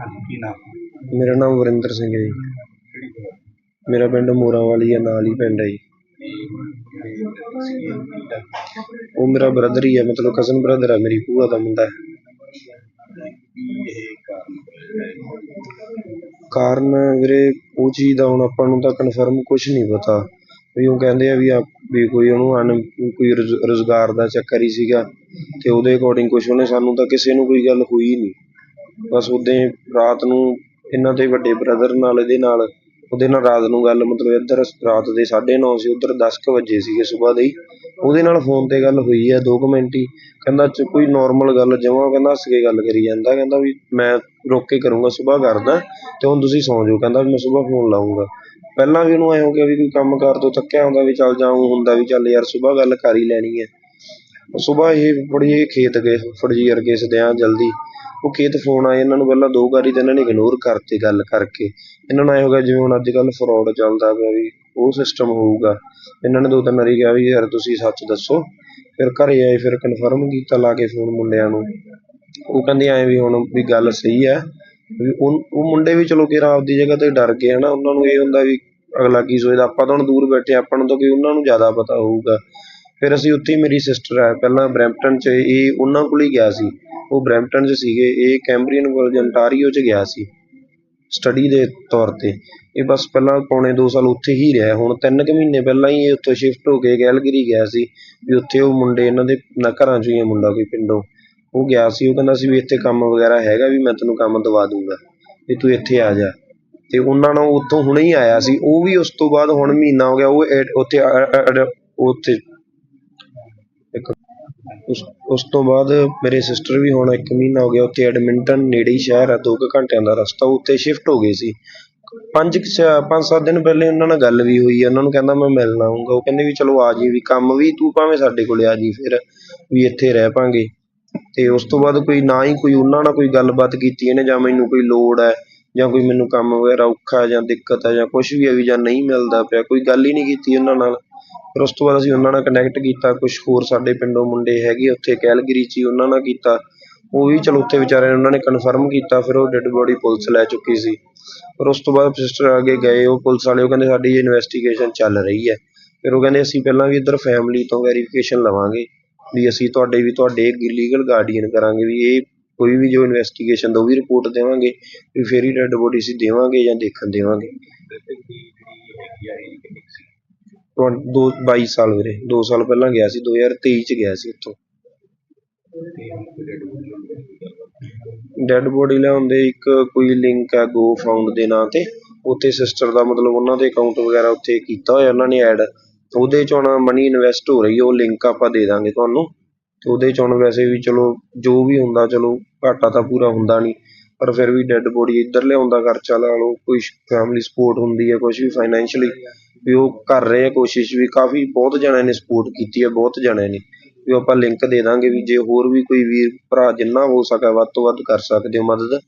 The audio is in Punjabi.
ਹਾਂਜੀ ਕੀ ਨਾਮ? ਮੇਰਾ ਨਾਮ ਵਰਿੰਦਰ ਸਿੰਘ ਹੈ ਜੀ। ਕਿਹੜੀ ਜਗ੍ਹਾ? ਮੇਰਾ ਪਿੰਡ ਮੋਰਾਂਵਾਲੀ ਹੈ ਨਾਲ ਹੀ ਪਿੰਡ ਹੈ ਜੀ। ਉਹ ਮੇਰਾ ਬ੍ਰਦਰ ਹੀ ਹੈ ਮਤਲਬ ਕਜ਼ਨ ਬ੍ਰਦਰ ਹੈ ਮੇਰੀ ਭੂਆ ਦਾ ਮੁੰਡਾ ਹੈ। ਇਹ ਕਾਰਨ ਕਾਰਨ ਵੀਰੇ ਉਹ ਚੀਜ਼ ਦਾ ਹੁਣ ਆਪਾਂ ਨੂੰ ਤਾਂ ਕਨਫਰਮ ਕੁਝ ਨਹੀਂ ਪਤਾ। ਵੀ ਉਹ ਕਹਿੰਦੇ ਆ ਵੀ ਆ ਵੀ ਕੋਈ ਉਹਨੂੰ ਅਨ ਕੋਈ ਰੁਜ਼- ਰੁਜ਼ਗਾਰ ਦਾ ਚੱਕਰ ਹੀ ਸੀਗਾ। ਤੇ ਉਹਦੇ ਅਕੋਰਡਿੰਗ ਕੁਝ ਉਹਨੇ ਸਾਨੂੰ ਤਾਂ ਕਿਸੇ ਨੂੰ ਕੋਈ ਗੱਲ ਹੋਈ ਨਹੀਂ। ਬਸ ਉਦਾਂ ਹੀ ਰਾਤ ਨੂੰ ਇਹਨਾਂ ਦੇ ਵੱਡੇ ਬ੍ਰਦਰ ਨਾਲ ਇਹਦੇ ਨਾਲ, ਉਹਦੇ ਨਾਲ ਰਾਤ ਨੂੰ ਗੱਲ ਮਤਲਬ ਇੱਧਰ ਰਾਤ ਦੇ 9:30 ਸੀ, ਉੱਧਰ 10 ਕੁ ਵਜੇ ਸੀਗੇ ਸਵੇਰ ਦੇ ਹੀ। ਉਹਦੇ ਨਾਲ ਫੋਨ ਤੇ ਗੱਲ ਹੋਈ ਹੈ ਦੋ ਕੁ ਮਿੰਟ ਹੀ। ਕਹਿੰਦਾ ਚ ਕੋਈ ਨਾਰਮਲ ਗੱਲ ਜਮਾਂ ਕਹਿੰਦਾ ਹੱਸ ਕੇ ਗੱਲ ਕਰੀ ਜਾਂਦਾ, ਕਹਿੰਦਾ ਵੀ ਮੈਂ ਰੁਕ ਕੇ ਕਰੂੰਗਾ, ਸੁਬਾਹ ਕਰਦਾ ਤੇ ਹੁਣ ਤੁਸੀਂ ਸੌਂ ਜਾਓ, ਕਹਿੰਦਾ ਮੈਂ ਸਵੇਰ ਫੋਨ ਲਾਊਂਗਾ। ਪਹਿਲਾਂ ਵੀ ਉਹਨੂੰ ਐਂ ਹੋ ਗਿਆ ਵੀ ਕੋਈ ਕੰਮ ਕਾਰ ਤੋਂ ਥੱਕਿਆ ਹੁੰਦਾ ਵੀ ਚੱਲ ਜਾਂ ਜਾਊਂ, ਹੁੰਦਾ ਵੀ ਚੱਲ ਯਾਰ ਸੁਬਾਹ ਗੱਲ ਕਰ ਹੀ ਲੈਣੀ ਹੈ। ਸੁਬਾਹ ਇਹ ਬੜੀ ਇਹ ਖੇਤ ਗਏ ਫੁੱਫੜ ਜੀ ਵਰਗੇ ਸਦਿਆਂ ਜਲਦੀ। ਉਹ ਖੇਤ ਫੋਨ ਆਏ, ਇਹਨਾਂ ਨੂੰ ਪਹਿਲਾਂ ਦੋ ਵਾਰੀ ਤਾਂ ਇਹਨਾਂ ਨੇ ਇਗਨੋਰ ਕਰਤੇ ਗੱਲ ਕਰਕੇ। ਇਹਨਾਂ ਨੂੰ ਐਂ ਹੋ ਗਿਆ ਜਿਵੇਂ ਹੁਣ ਅੱਜ ਕੱਲ੍ਹ ਫਰੋਡ ਚੱਲਦਾ ਪਿਆ ਵੀ ਉਹ ਸਿਸਟਮ ਹੋਊਗਾ। ਇਹਨਾਂ ਨੇ ਦੋ ਤਿੰਨ ਵਾਰੀ ਕਿਹਾ ਵੀ ਯਾਰ ਤੁਸੀਂ ਸੱਚ ਦੱਸੋ। ਫਿਰ ਘਰੇ ਆਏ, ਫਿਰ ਕਨਫਰਮ ਕੀਤਾ ਲਾ ਕੇ ਫੋਨ ਮੁੰਡਿਆਂ ਨੂੰ। ਉਹ ਕਹਿੰਦੇ ਐਂ ਵੀ ਹੁਣ ਵੀ ਗੱਲ ਸਹੀ ਹੈ। ਵੀ ਉਹ ਉਹ ਮੁੰਡੇ ਵੀ ਚਲੋ ਕਿਰਾ ਆਪਦੀ ਜਗ੍ਹਾ ਤੇ ਡਰ ਗਏ ਨਾ ਉਹਨਾਂ ਨੂੰ ਇਹ ਹੁੰਦਾ ਵੀ ਅਗਲਾ ਕੀ ਸੋਚਦਾ, ਆਪਾਂ ਤਾਂ ਹੁਣ ਦੂਰ ਬੈਠੇ ਆਪਾਂ ਨੂੰ ਤਾਂ ਕੋਈ ਉਹਨਾਂ ਨੂੰ ਜ਼ਿਆਦਾ ਪਤਾ ਹੋਊਗਾ। ਫਿਰ ਅਸੀਂ ਉੱਥੇ ਹੀ ਮੇਰੀ ਸਿਸਟਰ ਹੈ, ਪਹਿਲਾਂ ਬਰੈਂਪਟਨ 'ਚ ਇਹ ਉਹਨਾਂ ਕੋਲ ਹੀ ਗਿਆ ਸੀ। ਉਹ ਬਰੈਂਪਟਨ 'ਚ ਸੀਗੇ। ਇਹ ਕੈਂਬਰੀਅਨ ਕਾਲਜ ਅੰਟਾਰੀਓ 'ਚ ਗਿਆ ਸੀ ਸਟੱਡੀ ਦੇ ਤੌਰ ਤੇ। ਇਹ ਬਸ ਪਹਿਲਾਂ ਪੌਣੇ 2 ਸਾਲ ਉੱਥੇ ਹੀ ਰਿਹਾ। ਹੁਣ ਤਿੰਨ ਕੁ ਮਹੀਨੇ ਪਹਿਲਾਂ ਹੀ ਇਹ ਉੱਥੋਂ ਸ਼ਿਫਟ ਹੋ ਕੇ ਕੈਲਗਰੀ ਗਿਆ ਸੀ ਵੀ ਉੱਥੇ ਉਹ ਮੁੰਡੇ ਇਹਨਾਂ ਦੇ ਨਾ ਘਰਾਂ 'ਚੋਂ ਹੀ ਹੈ ਮੁੰਡਾ ਕੋਈ ਪਿੰਡੋਂ। ਉਹ ਗਿਆ ਸੀ। ਉਹ ਕਹਿੰਦਾ ਸੀ ਵੀ ਇੱਥੇ ਕੰਮ ਵਗੈਰਾ ਹੈਗਾ ਵੀ ਮੈਂ ਤੈਨੂੰ ਕੰਮ ਦਵਾ ਦੂੰਗਾ ਵੀ ਤੂੰ ਇੱਥੇ ਆ ਜਾ। ਤੇ ਉਹਨਾਂ ਨੂੰ ਉੱਥੋਂ ਹੁਣੇ ਹੀ ਆਇਆ ਸੀ। ਉਹ ਵੀ ਉਸ ਤੋਂ ਬਾਅਦ ਹੁਣ ਮਹੀਨਾ ਹੋ ਗਿਆ। ਉਹ ਉੱਥੇ ਉੱਥੇ ਉਸ ਉਸ ਤੋਂ ਬਾਅਦ ਮੇਰੇ ਸਿਸਟਰ ਵੀ ਹੁਣ ਇੱਕ ਮਹੀਨਾ ਹੋ ਗਿਆ ਉੱਥੇ ਐਡਮਿੰਟਨ ਨੇੜੇ ਹੀ ਸ਼ਹਿਰ ਹੈ ਦੋ ਕੁ ਘੰਟਿਆਂ ਦਾ ਰਸਤਾ ਉੱਥੇ ਸ਼ਿਫਟ ਹੋ ਗਏ ਸੀ। ਪੰਜ ਕੁ ਛ- ਪੰਜ ਸੱਤ ਦਿਨ ਪਹਿਲੇ ਉਹਨਾਂ ਨਾਲ ਗੱਲ ਵੀ ਹੋਈ ਉਹਨਾਂ ਨੂੰ ਕਹਿੰਦਾ ਮੈਂ ਮਿਲਣ ਆਊਂਗਾ, ਉਹ ਕਹਿੰਦੇ ਵੀ ਚਲੋ ਆ ਜੀ ਵੀ ਕੰਮ ਵੀ ਤੂੰ ਭਾਵੇਂ ਸਾਡੇ ਕੋਲ ਆ ਜੀ ਫਿਰ, ਵੀ ਇੱਥੇ ਰਹਿ ਪਾਂਗੇ। ਤੇ ਉਸ ਤੋਂ ਬਾਅਦ ਕੋਈ ਨਾ ਹੀ ਕੋਈ ਉਹਨਾਂ ਨਾਲ ਕੋਈ ਗੱਲਬਾਤ ਕੀਤੀ ਇਹਨੇ, ਜਾਂ ਮੈਨੂੰ ਕੋਈ ਲੋੜ ਹੈ, ਜਾਂ ਕੋਈ ਮੈਨੂੰ ਕੰਮ ਵਗੈਰਾ ਔਖਾ, ਜਾਂ ਦਿੱਕਤ ਹੈ, ਜਾਂ ਕੁਛ ਵੀ ਹੈ ਵੀ ਜਾਂ ਨਹੀਂ ਮਿਲਦਾ ਪਿਆ, ਕੋਈ ਗੱਲ ਹੀ ਨਹੀਂ ਕੀਤੀ ਉਹਨਾਂ ਨਾਲ। ਫਿਰ ਉਸ ਤੋਂ ਬਾਅਦ ਅਸੀਂ ਉਹਨਾਂ ਨਾਲ ਕਨੈਕਟ ਕੀਤਾ, ਕੁਛ ਹੋਰ ਸਾਡੇ ਪਿੰਡੋਂ ਮੁੰਡੇ ਹੈਗੇ ਉੱਥੇ ਕੈਲਗਰੀ 'ਚ ਹੀ ਉਹਨਾਂ ਨਾਲ ਕੀਤਾ। ਉਹ ਵੀ ਚਲੋ ਉੱਥੇ ਵਿਚਾਰਿਆਂ ਨੇ ਉਹਨਾਂ ਨੇ ਕਨਫਰਮ ਕੀਤਾ, ਫਿਰ ਉਹ ਡੈੱਡ ਬੋਡੀ ਪੁਲਿਸ ਲੈ ਚੁੱਕੀ ਸੀ। ਫਿਰ ਉਸ ਤੋਂ ਬਾਅਦ ਸਿਸਟਰ ਅੱਗੇ ਗਏ, ਉਹ ਪੁਲਿਸ ਵਾਲੇ, ਉਹ ਕਹਿੰਦੇ ਸਾਡੀ ਇਨਵੈਸਟੀਗੇਸ਼ਨ ਚੱਲ ਰਹੀ ਹੈ। ਫਿਰ ਉਹ ਕਹਿੰਦੇ ਅਸੀਂ ਪਹਿਲਾਂ ਵੀ ਇੱਧਰ ਫੈਮਿਲੀ ਤੋਂ ਵੈਰੀਫਿਕੇਸ਼ਨ ਲਵਾਂਗੇ ਵੀ ਅਸੀਂ ਤੁਹਾਡੇ ਵੀ ਤੁਹਾਡੇ ਲੀਗਲ ਗਾਰਡੀਅਨ ਕਰਾਂਗੇ, ਵੀ ਇਹ ਕੋਈ ਵੀ ਜੋ ਇਨਵੈਸਟੀਗੇਸ਼ਨ ਦਾ ਉਹ ਵੀ ਰਿਪੋਰਟ ਦੇਵਾਂਗੇ, ਵੀ ਫਿਰ ਹੀ ਡੈੱਡ ਬੋਡੀ ਅਸੀਂ ਦੇਵਾਂਗੇ ਜਾਂ ਦੇਖਣ ਦੇਵਾਂਗੇ। ਮ੍ਰਿਤਕ ਦੋ 22 ਸਾਲ ਵੀਰੇ 2 ਸਾਲ ਪਹਿਲਾਂ ਗਿਆ ਸੀ 2023 ਚ ਗਿਆ ਸੀ ਇੱਥੋਂ ਡੈੱਡ ਬੋਡੀ ਲਿਆਉਂਦੇ ਇੱਕ ਕੋਈ ਲਿੰਕ ਹੈ ਗੋ ਫਾਊਂਡ ਦੇ ਨਾਂ ਤੇ, ਉੱਥੇ ਸਿਸਟਰ ਦਾ ਮਤਲਬ ਉਹਨਾਂ ਦੇ ਅਕਾਊਂਟ ਵਗੈਰਾ ਉੱਥੇ ਕੀਤਾ ਹੋਇਆ, ਉਹਨਾਂ ਨੇ ਐਡ ਉਹਦੇ ਚ ਹੁਣ ਮਨੀ ਇਨਵੈਸਟ ਹੋ ਰਹੀ ਹੈ ਉਹ ਲਿੰਕ ਆਪਾਂ ਦੇ ਦਾਂਗੇ ਤੁਹਾਨੂੰ। ਤੇ ਉਹਦੇ ਚ ਹੁਣ ਵੈਸੇ ਵੀ ਚਲੋ, ਜੋ ਵੀ ਹੁੰਦਾ ਚਲੋ, ਘਾਟਾ ਤਾਂ ਪੂਰਾ ਹੁੰਦਾ ਨਹੀਂ, ਪਰ ਫਿਰ ਵੀ ਡੈੱਡ ਬੋਡੀ ਇੱਧਰ ਲਿਆਉਂਦਾ ਖਰਚਾ ਲਾ ਲਓ, ਕੋਈ ਫੈਮਿਲੀ ਸਪੋਰਟ ਹੁੰਦੀ ਹੈ ਕੁਝ ਵੀ ਫਾਈਨੈਂਸ਼ੀਅਲੀ ਵੀ ਉਹ ਕਰ ਰਹੇ ਆ ਕੋਸ਼ਿਸ਼ ਵੀ, ਕਾਫੀ ਬਹੁਤ ਜਣਿਆਂ ਨੇ ਸਪੋਰਟ ਕੀਤੀ ਹੈ ਬਹੁਤ ਜਣਿਆਂ ਨੇ। ਵੀ ਆਪਾਂ ਲਿੰਕ ਦੇ ਦਾਂਗੇ ਵੀ ਜੇ ਹੋਰ ਵੀ ਕੋਈ ਵੀਰ ਭਰਾ ਜਿੰਨਾ ਹੋ ਸਕਾ ਵੱਧ ਤੋਂ ਵੱਧ ਕਰ ਸਕਦੇ ਹੋ ਮਦਦ।